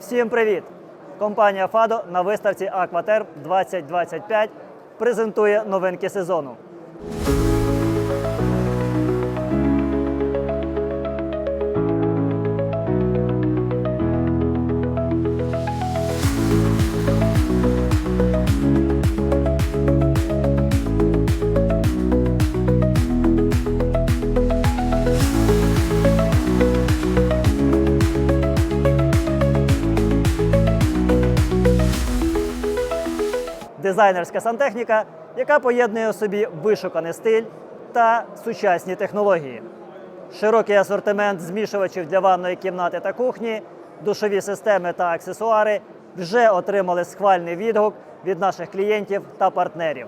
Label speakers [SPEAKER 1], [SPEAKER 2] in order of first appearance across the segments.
[SPEAKER 1] Всім привіт! Компанія Фадо на виставці Акватерм 2025 презентує новинки сезону. Дизайнерська сантехніка, яка поєднує у собі вишуканий стиль та сучасні технології. Широкий асортимент змішувачів для ванної кімнати та кухні, душові системи та аксесуари вже отримали схвальний відгук від наших клієнтів та партнерів.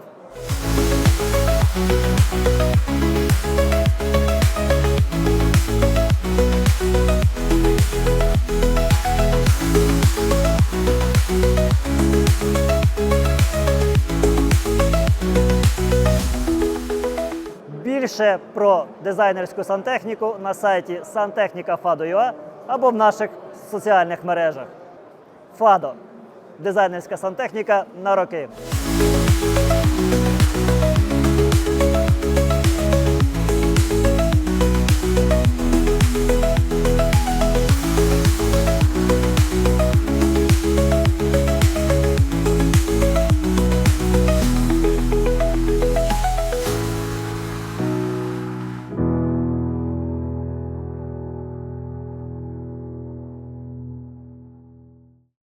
[SPEAKER 1] Більше про дизайнерську сантехніку на сайті santechnica.fado.ua або в наших соціальних мережах. Фадо. Дизайнерська сантехніка на роки.